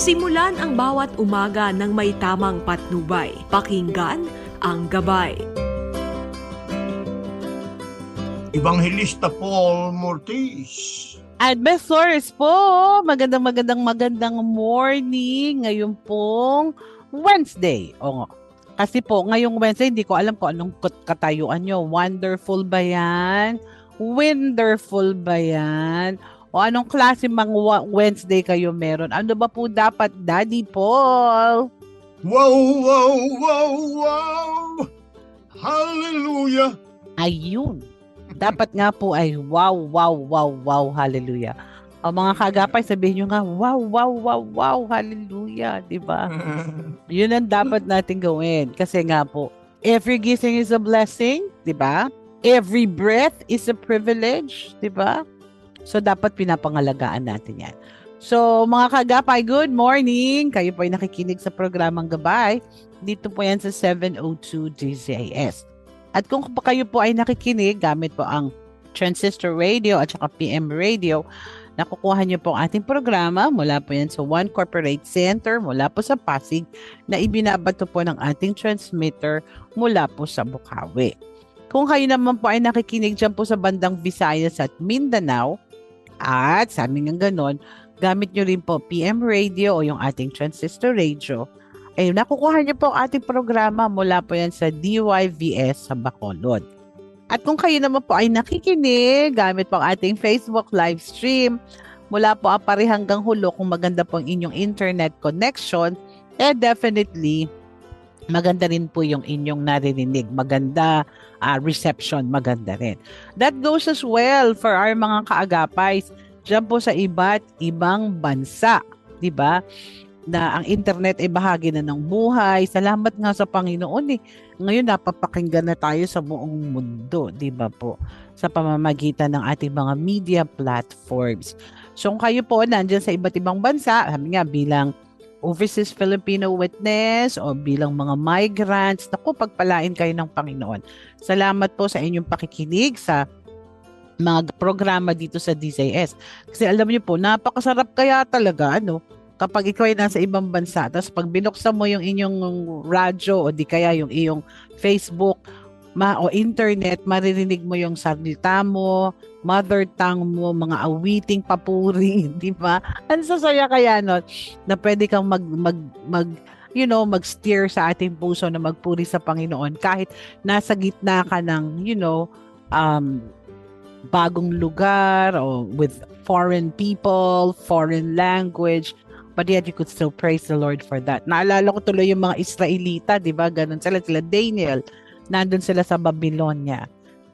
Simulan ang bawat umaga ng may tamang patnubay. Pakinggan ang gabay. Evangelista Paul Mortis. At Beth Flores po, magandang magandang magandang morning ngayon pong Wednesday. O, kasi po, ngayong Wednesday, hindi ko alam kung anong kat- katayuan nyo. Wonderful ba yan? Wonderful ba yan? O anong klase mga Wednesday kayo meron? Ano ba po dapat, Daddy Paul? Wow, wow, wow, wow! Hallelujah! Ayun. Dapat nga po ay wow, wow, wow, wow, hallelujah. O mga kagapay, sabihin nyo nga, wow, wow, wow, wow, hallelujah, di ba? Yun ang dapat natin gawin. Kasi nga po, every giving is a blessing, di ba? Every breath is a privilege, di ba? So, dapat pinapangalagaan natin yan. So, mga kagapay, good morning! Kayo po ay nakikinig sa programang Gabay. Dito po yan sa 702 DZAS. At kung pa kayo po ay nakikinig gamit po ang Transistor Radio at saka PM Radio, nakukuha niyo po ang ating programa mula po yan sa One Corporate Center, mula po sa Pasig, na ibinabato po ng ating transmitter mula po sa Bukawi. Kung kayo naman po ay nakikinig dyan po sa bandang Visayas at Mindanao, at sa amin ng ganon, gamit nyo rin po PM Radio o yung ating Transistor Radio, ay nakukuha niyo po ang ating programa mula po yan sa DYVS sa Bacolod. At kung kayo naman po ay nakikinig gamit po ang ating Facebook live stream, mula po ang pari hanggang hulo kung maganda po ang inyong internet connection, eh definitely maganda rin po yung inyong naririnig. Maganda ah, reception, maganda rin. That goes as well for our mga kaagapay dyan po sa iba't ibang bansa. 'di ba? na ang internet ay bahagi na ng buhay. Salamat nga sa Panginoon eh. Ngayon napapakinggan na tayo sa buong mundo, 'di ba po? Sa pamamagitan ng ating mga media platforms. So kung kayo po nandiyan sa iba't ibang bansa, sabi nga bilang overseas Filipino witness o bilang mga migrants, naku, pagpalain kayo ng Panginoon. Salamat po sa inyong pakikinig sa mga programa dito sa DZS. Kasi alam niyo po, napakasarap kaya talaga, ano, kapag ikaw ay nasa ibang bansa, tapos pag binuksan mo yung inyong radyo o di kaya yung iyong Facebook ma o internet, maririnig mo yung salita mo, mother tongue mo, mga awiting papuri, di ba? Ang sasaya kaya no, na pwede kang mag, mag, mag you know, mag-steer sa ating puso na magpuri sa Panginoon kahit nasa gitna ka ng, you know, um, bagong lugar o with foreign people, foreign language, but yet you could still praise the Lord for that. Naalala ko tuloy yung mga Israelita, di ba? Ganun sila, sila Daniel, nandun sila sa Babylonia,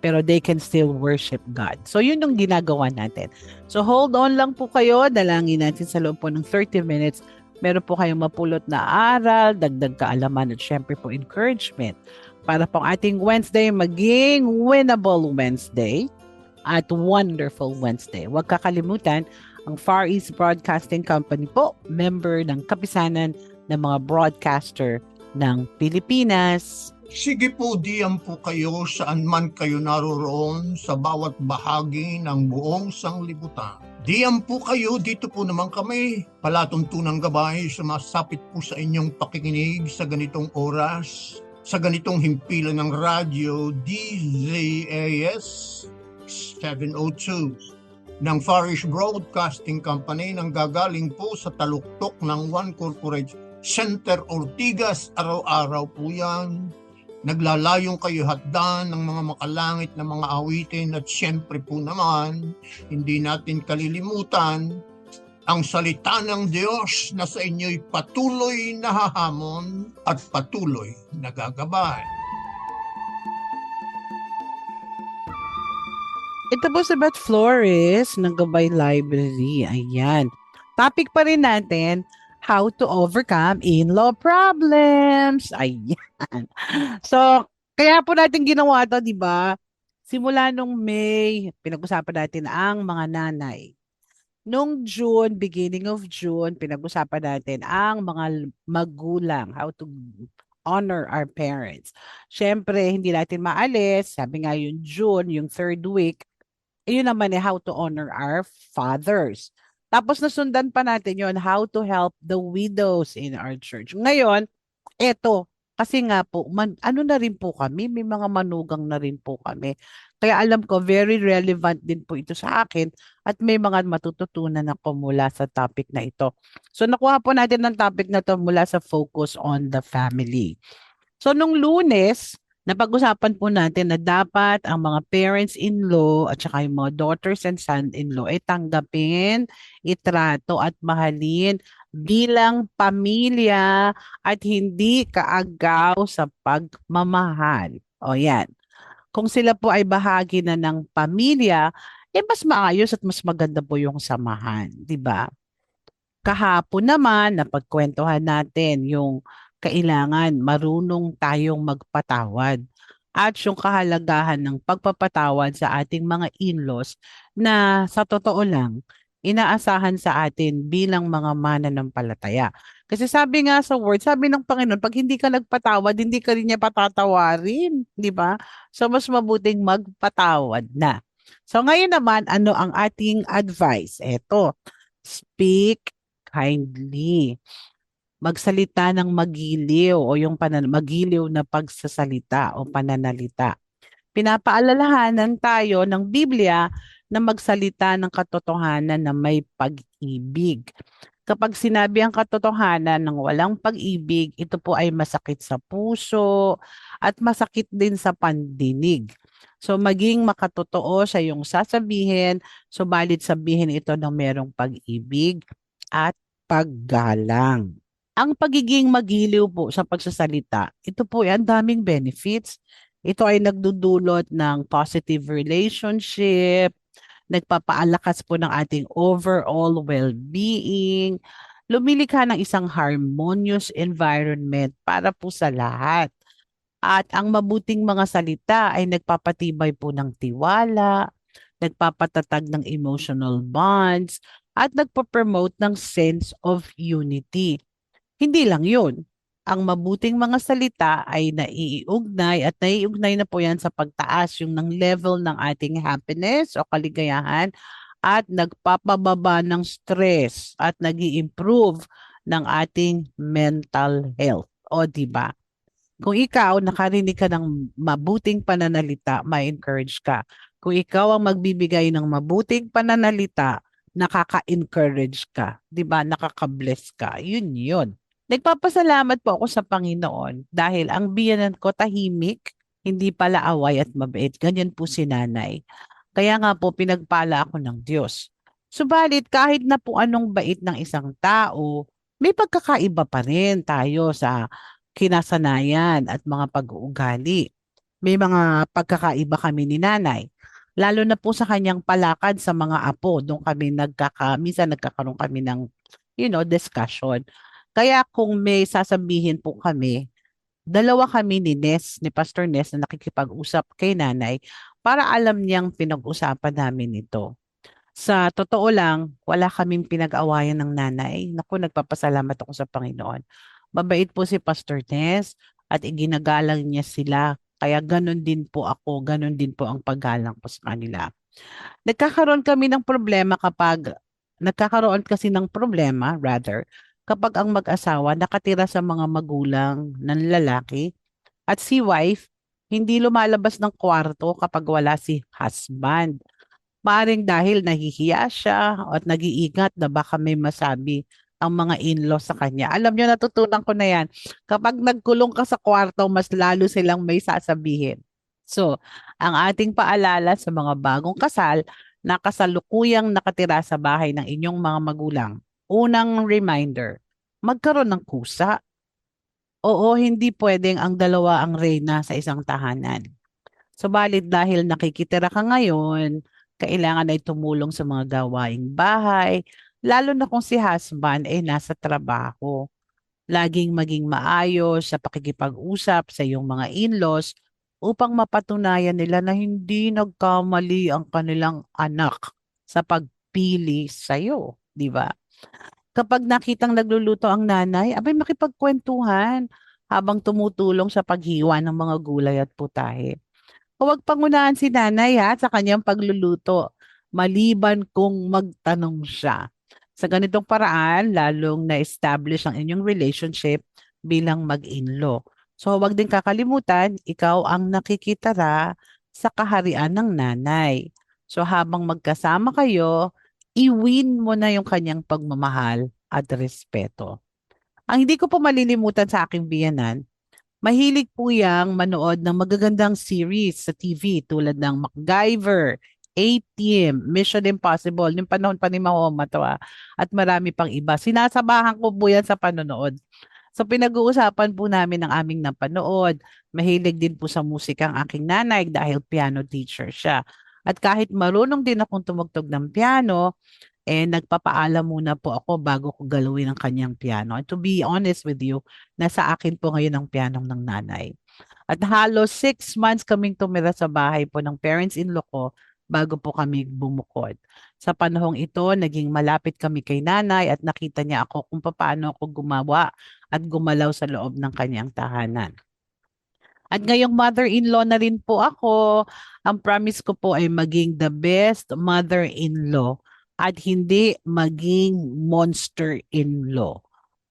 pero they can still worship God. So yun yung ginagawa natin. So hold on lang po kayo, dalangin natin sa loob po ng 30 minutes. Meron po kayong mapulot na aral, dagdag kaalaman at syempre po encouragement para po ang ating Wednesday maging winnable Wednesday at wonderful Wednesday. Huwag kakalimutan, ang Far East Broadcasting Company po, member ng kapisanan ng mga broadcaster ng Pilipinas. Sige po, diyan po kayo saan man kayo naroroon sa bawat bahagi ng buong sanglibutan. Diyan po kayo, dito po naman kami. Palatuntunang gabay, sumasapit po sa inyong pakikinig sa ganitong oras, sa ganitong himpilan ng radyo DZAS 702 ng Farish Broadcasting Company nang gagaling po sa taluktok ng One Corporate Center Ortigas. Araw-araw po yan. Naglalayong kayo hatdan ng mga makalangit na mga awitin at siyempre po naman, hindi natin kalilimutan ang salita ng Diyos na sa inyo'y patuloy na hahamon at patuloy na gagabay. Ito po sa Beth Flores ng Gabay Library. Ayan. Topic pa rin natin, how to overcome in-law problems. Ayan. So, kaya po natin ginawa to, di ba? Simula nung May, pinag-usapan natin ang mga nanay. Nung June, beginning of June, pinag-usapan natin ang mga magulang, how to honor our parents. Siyempre, hindi natin maalis. Sabi nga yung June, yung third week, yun naman eh, how to honor our fathers. Tapos nasundan pa natin yon how to help the widows in our church. Ngayon, eto, kasi nga po, man, ano na rin po kami, may mga manugang na rin po kami. Kaya alam ko, very relevant din po ito sa akin at may mga matututunan ako mula sa topic na ito. So nakuha po natin ang topic na to mula sa focus on the family. So nung lunes, napag-usapan po natin na dapat ang mga parents-in-law at saka yung mga daughters and son-in-law ay tanggapin, itrato at mahalin bilang pamilya at hindi kaagaw sa pagmamahal. O yan. Kung sila po ay bahagi na ng pamilya, eh mas maayos at mas maganda po yung samahan, di ba? Kahapon naman, napagkwentuhan natin yung kailangan marunong tayong magpatawad at yung kahalagahan ng pagpapatawad sa ating mga in-laws na sa totoo lang, inaasahan sa atin bilang mga mananampalataya. Kasi sabi nga sa word, sabi ng Panginoon, pag hindi ka nagpatawad, hindi ka rin niya patatawarin, di ba? So mas mabuting magpatawad na. So ngayon naman, ano ang ating advice? Eto, speak kindly. Magsalita ng magiliw o yung panan magiliw na pagsasalita o pananalita. Pinapaalalahanan tayo ng Biblia na magsalita ng katotohanan na may pag-ibig. Kapag sinabi ang katotohanan ng walang pag-ibig, ito po ay masakit sa puso at masakit din sa pandinig. So maging makatotoo sa iyong sasabihin, subalit sabihin ito ng merong pag-ibig at paggalang. Ang pagiging magiliw po sa pagsasalita, ito po ay daming benefits. Ito ay nagdudulot ng positive relationship, nagpapaalakas po ng ating overall well-being, lumilikha ng isang harmonious environment para po sa lahat. At ang mabuting mga salita ay nagpapatibay po ng tiwala, nagpapatatag ng emotional bonds, at nagpo-promote ng sense of unity. Hindi lang yun. Ang mabuting mga salita ay naiiugnay at naiiugnay na po yan sa pagtaas yung ng level ng ating happiness o kaligayahan at nagpapababa ng stress at nag improve ng ating mental health. O di ba? Kung ikaw nakarinig ka ng mabuting pananalita, ma-encourage ka. Kung ikaw ang magbibigay ng mabuting pananalita, nakaka-encourage ka, 'di ba? Nakaka-bless ka. 'Yun 'yun. Nagpapasalamat po ako sa Panginoon dahil ang biyanan ko tahimik, hindi pala away at mabait. Ganyan po si nanay. Kaya nga po pinagpala ako ng Diyos. Subalit kahit na po anong bait ng isang tao, may pagkakaiba pa rin tayo sa kinasanayan at mga pag-uugali. May mga pagkakaiba kami ni nanay. Lalo na po sa kanyang palakad sa mga apo. Doon kami nagkaka, minsan nagkakaroon kami ng, you know, discussion. Kaya kung may sasabihin po kami, dalawa kami ni Nes, ni Pastor Nes na nakikipag-usap kay nanay para alam niyang pinag-usapan namin ito. Sa totoo lang, wala kaming pinag-awayan ng nanay. Naku, nagpapasalamat ako sa Panginoon. Mabait po si Pastor Nes at iginagalang niya sila. Kaya ganun din po ako, ganun din po ang paggalang ko sa kanila. Nagkakaroon kami ng problema kapag, nagkakaroon kasi ng problema, rather, kapag ang mag-asawa nakatira sa mga magulang ng lalaki at si wife hindi lumalabas ng kwarto kapag wala si husband. Maaring dahil nahihiya siya at nag-iingat na baka may masabi ang mga in-law sa kanya. Alam niyo, natutunan ko na yan. Kapag nagkulong ka sa kwarto, mas lalo silang may sasabihin. So, ang ating paalala sa mga bagong kasal na kasalukuyang nakatira sa bahay ng inyong mga magulang unang reminder, magkaroon ng kusa. Oo, hindi pwedeng ang dalawa ang reyna sa isang tahanan. Subalit dahil nakikitira ka ngayon, kailangan ay tumulong sa mga gawaing bahay, lalo na kung si husband ay nasa trabaho. Laging maging maayos sa pakikipag-usap sa iyong mga in-laws upang mapatunayan nila na hindi nagkamali ang kanilang anak sa pagpili sa iyo, di ba? Kapag nakitang nagluluto ang nanay, abay makipagkwentuhan habang tumutulong sa paghiwa ng mga gulay at putahe. Huwag pangunahan si nanay ha sa kanyang pagluluto, maliban kung magtanong siya. Sa ganitong paraan, lalong na-establish ang inyong relationship bilang mag-in-law. So huwag din kakalimutan, ikaw ang nakikitara sa kaharian ng nanay. So habang magkasama kayo, i-win mo na yung kanyang pagmamahal at respeto. Ang hindi ko po malilimutan sa aking biyanan, mahilig po yang manood ng magagandang series sa TV tulad ng MacGyver, A-Team, Mission Impossible, yung panahon pa ni Mahoma to ah, at marami pang iba. Sinasabahan ko po yan sa panonood. So pinag-uusapan po namin ang aming napanood. Mahilig din po sa musika ang aking nanay dahil piano teacher siya. At kahit marunong din akong tumugtog ng piano, eh nagpapaalam muna po ako bago ko galawin ang kanyang piano. And to be honest with you, nasa akin po ngayon ang piano ng nanay. At halos six months kaming tumira sa bahay po ng parents-in-law ko bago po kami bumukod. Sa panahong ito, naging malapit kami kay nanay at nakita niya ako kung paano ako gumawa at gumalaw sa loob ng kanyang tahanan. At ngayong mother-in-law na rin po ako, ang promise ko po ay maging the best mother-in-law at hindi maging monster-in-law.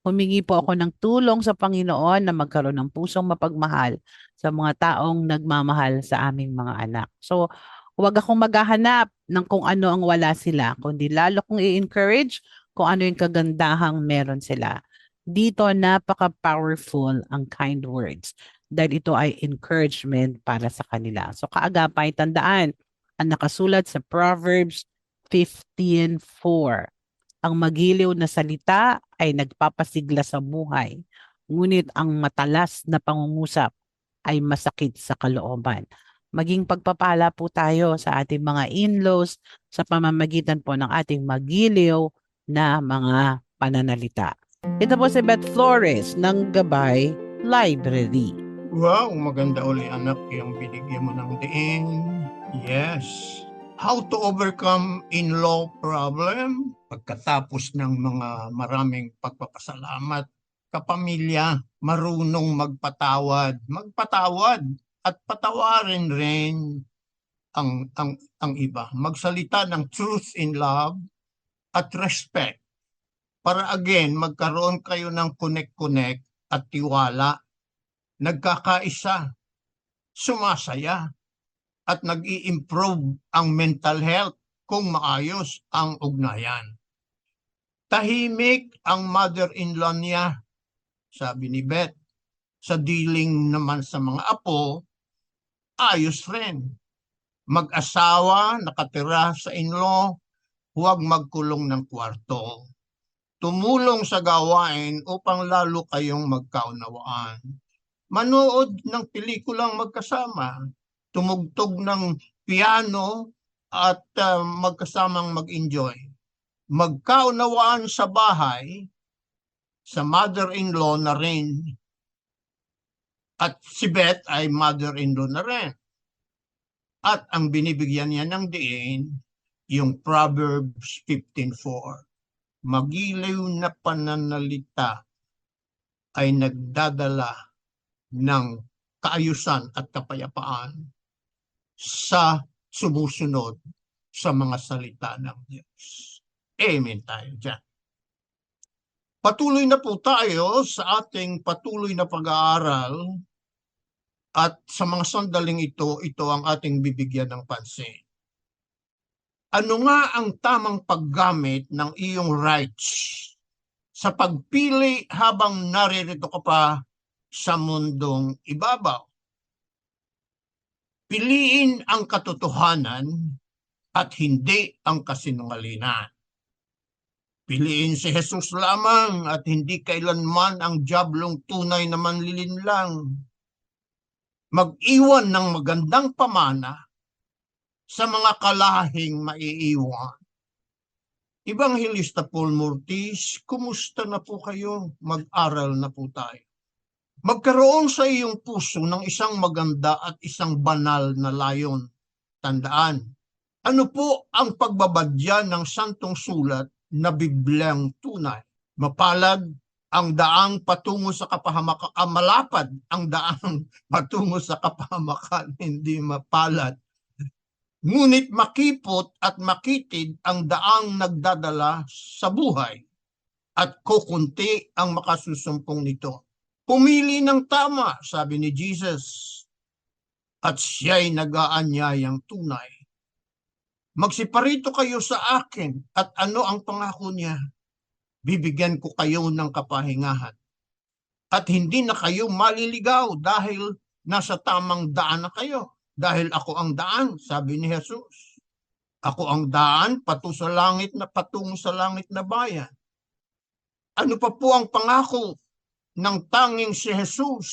Humingi po ako ng tulong sa Panginoon na magkaroon ng pusong mapagmahal sa mga taong nagmamahal sa aming mga anak. So, huwag akong maghahanap ng kung ano ang wala sila, kundi lalo kong i-encourage kung ano yung kagandahang meron sila. Dito, napaka-powerful ang kind words dahil ito ay encouragement para sa kanila. So, kaagapay, tandaan, ang nakasulat sa Proverbs 15.4. Ang magiliw na salita ay nagpapasigla sa buhay, ngunit ang matalas na pangungusap ay masakit sa kalooban. Maging pagpapala po tayo sa ating mga in-laws sa pamamagitan po ng ating magiliw na mga pananalita. Ito po si Beth Flores ng Gabay Library. Wow, maganda uli anak yung binigyan mo ng diin. Yes. How to overcome in-law problem? Pagkatapos ng mga maraming pagpapasalamat, kapamilya, marunong magpatawad. Magpatawad at patawarin rin ang, ang, ang iba. Magsalita ng truth in love at respect. Para again, magkaroon kayo ng connect-connect at tiwala nagkakaisa, sumasaya, at nag improve ang mental health kung maayos ang ugnayan. Tahimik ang mother-in-law niya, sabi ni Beth. Sa dealing naman sa mga apo, ayos rin. Mag-asawa, nakatira sa in-law, huwag magkulong ng kwarto. Tumulong sa gawain upang lalo kayong magkaunawaan manood ng pelikulang magkasama, tumugtog ng piano at uh, magkasamang mag-enjoy. Magkaunawaan sa bahay, sa mother-in-law na rin, at si Beth ay mother-in-law na rin. At ang binibigyan niya ng diin, yung Proverbs 15.4. Magilaw na pananalita ay nagdadala ng kaayusan at kapayapaan sa sumusunod sa mga salita ng Diyos. Amen tayo dyan. Patuloy na po tayo sa ating patuloy na pag-aaral at sa mga sandaling ito, ito ang ating bibigyan ng pansin. Ano nga ang tamang paggamit ng iyong rights sa pagpili habang naririto ka pa sa mundong ibabaw. Piliin ang katotohanan at hindi ang kasinungalingan. Piliin si Jesus lamang at hindi kailanman ang jablong tunay na manlilinlang. Mag-iwan ng magandang pamana sa mga kalahing maiiwan. Ibanghilista Paul Mortis, kumusta na po kayo? Mag-aral na po tayo. Magkaroon sa iyong puso ng isang maganda at isang banal na layon. Tandaan, ano po ang pagbabadya ng santong sulat na Biblyang tunay? Mapalad ang daang patungo sa kapahamakan, ah, malapad ang daang patungo sa kapahamakan, hindi mapalad. Ngunit makipot at makitid ang daang nagdadala sa buhay at kukunti ang makasusumpong nito. Pumili ng tama, sabi ni Jesus, at siya'y nagaanyayang tunay. Magsiparito kayo sa akin at ano ang pangako niya? Bibigyan ko kayo ng kapahingahan. At hindi na kayo maliligaw dahil nasa tamang daan na kayo. Dahil ako ang daan, sabi ni Jesus. Ako ang daan patungo sa langit na patungo sa langit na bayan. Ano pa po ang pangako ng tanging si Jesus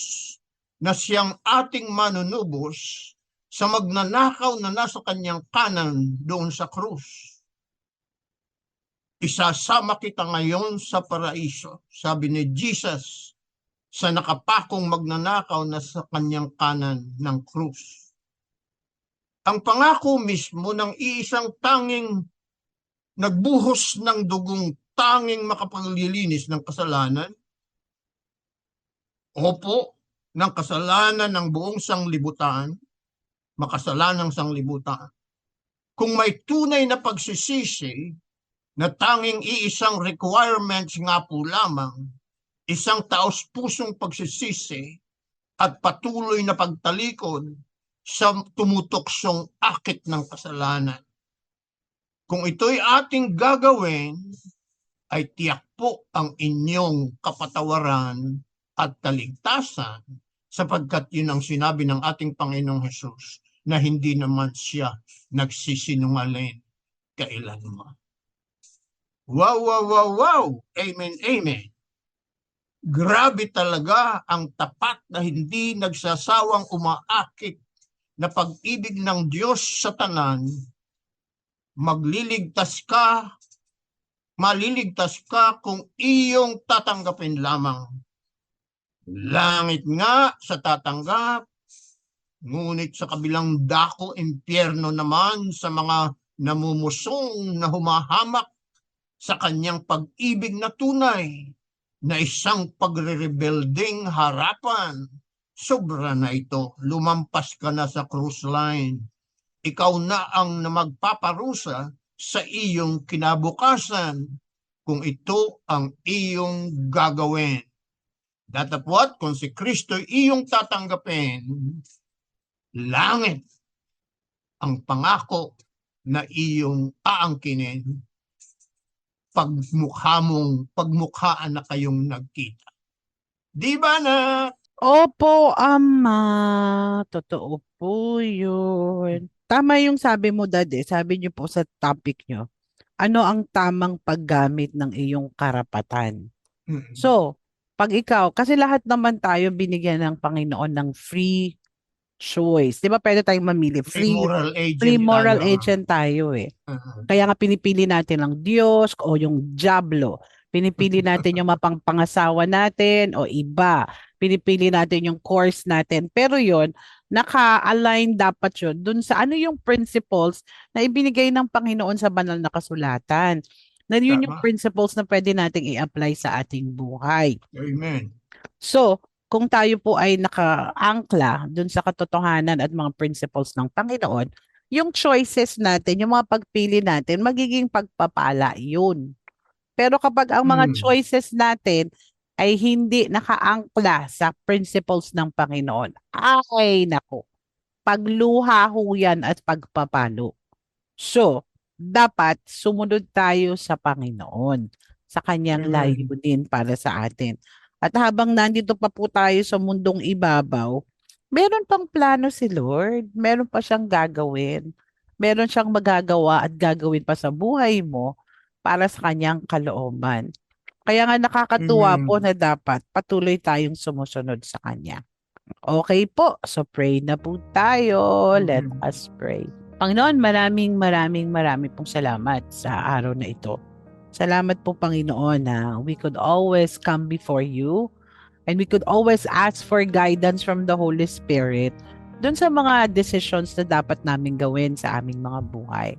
na siyang ating manunubos sa magnanakaw na nasa kanyang kanan doon sa krus. Isasama kita ngayon sa paraiso, sabi ni Jesus sa nakapakong magnanakaw na sa kanyang kanan ng krus. Ang pangako mismo ng iisang tanging nagbuhos ng dugong tanging makapaglilinis ng kasalanan, opo, ng kasalanan ng buong sanglibutan, makasalanang sanglibutan. Kung may tunay na pagsisisi na tanging iisang requirements nga po lamang, isang taos pusong pagsisisi at patuloy na pagtalikod sa tumutuksong akit ng kasalanan. Kung ito'y ating gagawin, ay tiyak po ang inyong kapatawaran at kaligtasan sapagkat yun ang sinabi ng ating Panginoong Hesus na hindi naman siya nagsisinungaling kailanman. Wow, wow, wow, wow! Amen, amen. Grabe talaga ang tapat na hindi nagsasawang umaakit na pag-ibig ng Diyos sa tanan, magliligtas ka, maliligtas ka kung iyong tatanggapin lamang. Langit nga sa tatanggap, ngunit sa kabilang dako, impyerno naman sa mga namumusong na humahamak sa kanyang pag-ibig na tunay na isang pagre-rebuilding harapan. Sobra na ito. Lumampas ka na sa cruise line. Ikaw na ang magpaparusa sa iyong kinabukasan kung ito ang iyong gagawin. Datapwat kung si Kristo iyong tatanggapin, langit ang pangako na iyong aangkinin pagmukha mong pagmukhaan na kayong nagkita. Di ba na? Opo, Ama. Totoo po yun. Tama yung sabi mo, Dad, eh. Sabi niyo po sa topic niyo. Ano ang tamang paggamit ng iyong karapatan? Mm. So, pag ikaw, kasi lahat naman tayo binigyan ng Panginoon ng free choice. Di ba pwede tayong mamili? Free Free, moral agent. free moral tayo. agent tayo eh. Uh-huh. Kaya nga pinipili natin ang Diyos o yung Diablo. Pinipili natin yung mapangpangasawa natin o iba. Pinipili natin yung course natin. Pero yon naka-align dapat yun dun sa ano yung principles na ibinigay ng Panginoon sa banal na kasulatan. Na yun yung Tama. principles na pwede nating i-apply sa ating buhay. Amen. So, kung tayo po ay nakaangkla dun sa katotohanan at mga principles ng Panginoon, yung choices natin, yung mga pagpili natin, magiging pagpapala yun. Pero kapag ang mga Hmm. choices natin ay hindi nakaangkla sa principles ng Panginoon, ay nako, pagluha ho yan at pagpapalo. So, dapat sumunod tayo sa Panginoon, sa kanyang Amen. layunin para sa atin. At habang nandito pa po tayo sa mundong ibabaw, meron pang plano si Lord. Meron pa siyang gagawin. Meron siyang magagawa at gagawin pa sa buhay mo para sa kanyang kalooban. Kaya nga nakakatuwa Amen. po na dapat patuloy tayong sumusunod sa kanya. Okay po, so pray na po tayo. Let Amen. us pray. Panginoon, maraming maraming maraming pong salamat sa araw na ito. Salamat po Panginoon na we could always come before you and we could always ask for guidance from the Holy Spirit dun sa mga decisions na dapat namin gawin sa aming mga buhay.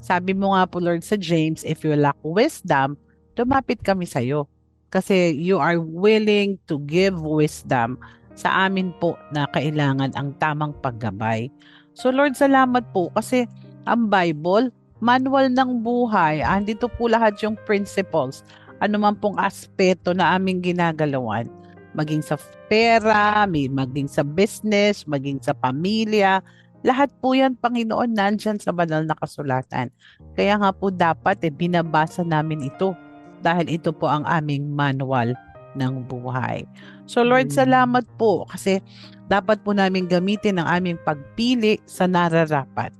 Sabi mo nga po Lord sa James, if you lack wisdom, lumapit kami sa iyo. Kasi you are willing to give wisdom sa amin po na kailangan ang tamang paggabay. So Lord, salamat po kasi ang Bible, manual ng buhay. Andito po lahat yung principles. Ano man pong aspeto na aming ginagalawan. Maging sa pera, maging sa business, maging sa pamilya. Lahat po yan, Panginoon, nandyan sa banal na kasulatan. Kaya nga po dapat eh, binabasa namin ito dahil ito po ang aming manual ng buhay. So Lord, Mm. salamat po kasi dapat po namin gamitin ang aming pagpili sa nararapat.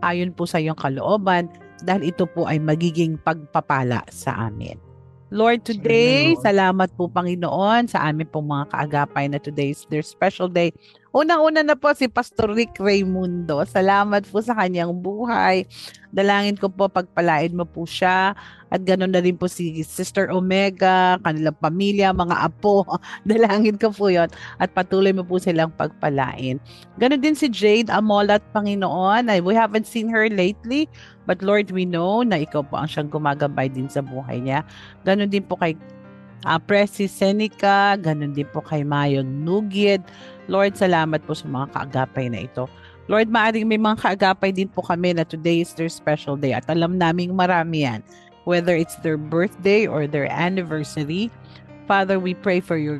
Ayon po sa iyong kalooban dahil ito po ay magiging pagpapala sa amin. Lord, today, salamat po Panginoon sa amin pong mga kaagapay na today is their special day. Unang-una na po si Pastor Rick Raimundo. Salamat po sa kanyang buhay. Dalangin ko po pagpalain mo po siya at ganoon na rin po si Sister Omega, kanilang pamilya, mga apo. Dalangin ko po yon at patuloy mo po silang pagpalain. Ganon din si Jade Amolat, Panginoon. We haven't seen her lately, but Lord, we know na ikaw po ang siyang gumagabay din sa buhay niya. Ganon din po kay uh, Presi Seneca, ganon din po kay Mayon Nugid. Lord, salamat po sa mga kaagapay na ito. Lord, maaring may mga kaagapay din po kami na today is their special day at alam naming marami yan. Whether it's their birthday or their anniversary, Father, we pray for your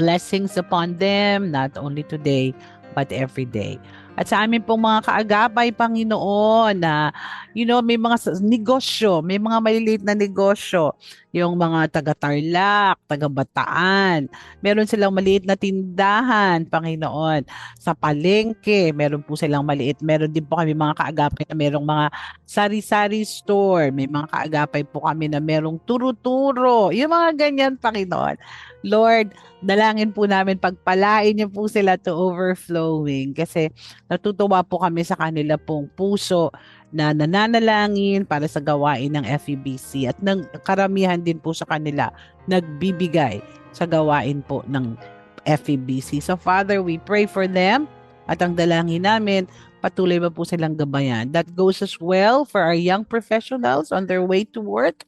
blessings upon them, not only today, but every day. At sa amin pong mga kaagapay, Panginoon, na, you know, may mga negosyo, may mga maliliit na negosyo, yung mga taga-Tarlac, taga-Bataan, meron silang maliit na tindahan, Panginoon, sa palengke, meron po silang maliit, meron din po kami mga kaagapay na merong mga sari-sari store, may mga kaagapay po kami na merong turo-turo, yung mga ganyan, Panginoon. Lord, dalangin po namin pagpalain niyo po sila to overflowing. Kasi natutuwa po kami sa kanila pong puso na nananalangin para sa gawain ng FEBC at ng karamihan din po sa kanila nagbibigay sa gawain po ng FEBC. So Father, we pray for them at ang dalangin namin patuloy mo po silang gabayan. That goes as well for our young professionals on their way to work.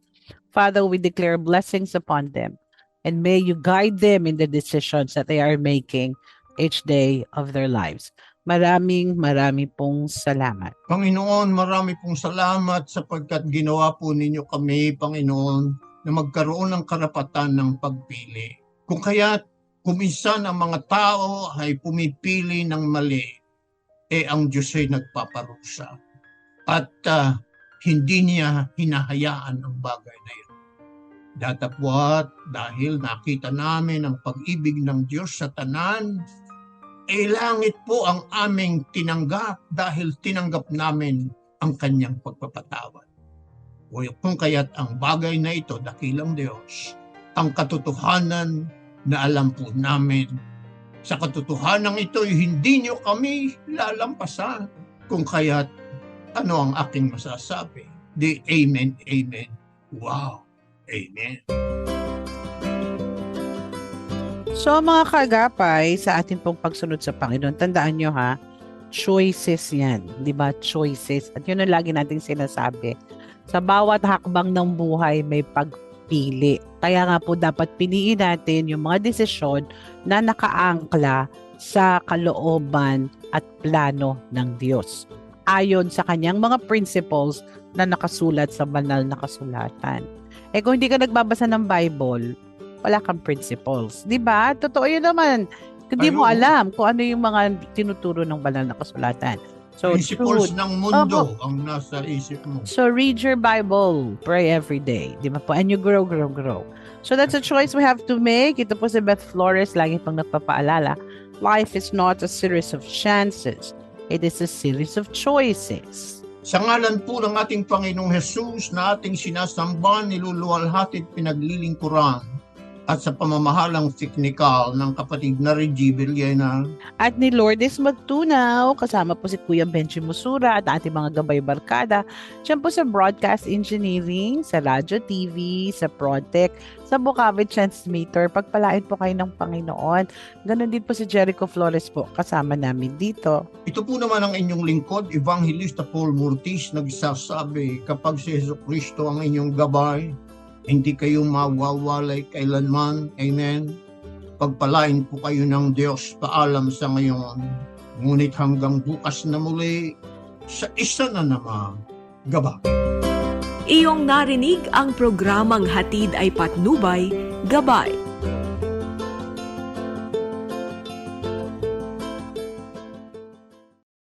Father, we declare blessings upon them and may you guide them in the decisions that they are making each day of their lives. Maraming maraming pong salamat. Panginoon, marami pong salamat sapagkat ginawa po ninyo kami, Panginoon, na magkaroon ng karapatan ng pagpili. Kung kaya kuminsan ang mga tao ay pumipili ng mali, eh ang Diyos ay nagpaparusa. At ah, hindi niya hinahayaan ang bagay na ito. Datapwat dahil nakita namin ang pag-ibig ng Diyos sa tanan, langit po ang aming tinanggap dahil tinanggap namin ang kanyang pagpapatawad. O kung kaya't ang bagay na ito, dakilang Diyos, ang katotohanan na alam po namin. Sa katotohanan ito, hindi nyo kami lalampasan. Kung kaya't ano ang aking masasabi? Di Amen, Amen. Wow, Amen. So mga kagapay, sa ating pong pagsunod sa Panginoon, tandaan nyo ha, choices yan. Di ba? Choices. At yun ang lagi nating sinasabi. Sa bawat hakbang ng buhay, may pagpili. Kaya nga po dapat piliin natin yung mga desisyon na nakaangkla sa kalooban at plano ng Diyos. Ayon sa kanyang mga principles na nakasulat sa banal na kasulatan. Eh kung hindi ka nagbabasa ng Bible, wala kang principles. 'Di ba? Totoo 'yun naman. Hindi mo alam kung ano yung mga tinuturo ng banal na kasulatan. So, Principles truth. ng mundo ang nasa isip mo. So, read your Bible. Pray every day. Di ba po? And you grow, grow, grow. So, that's a choice we have to make. Ito po si Beth Flores, lagi pang nagpapaalala. Life is not a series of chances. It is a series of choices. Sa ngalan po ng ating Panginoong Hesus na ating sinasamba, niluluwalhati at pinaglilingkuran at sa pamamahalang teknikal ng kapatid na Reggie Villena, At ni Lourdes Magtunaw, kasama po si Kuya Benji Musura at ating mga gabay barkada. Diyan po sa Broadcast Engineering, sa Radyo TV, sa Protec, sa Bukavi Transmitter. Pagpalain po kayo ng Panginoon. Ganon din po si Jericho Flores po, kasama namin dito. Ito po naman ang inyong lingkod, Evangelista Paul Murtis, nagsasabi, kapag si Yeso Kristo ang inyong gabay, hindi kayo mawawalay kailanman. Amen. Pagpalain po kayo ng Diyos, paalam sa ngayon. Ngunit hanggang bukas na muli, sa isa na namang gaba. Iyong narinig ang programang Hatid ay Patnubay, Gabay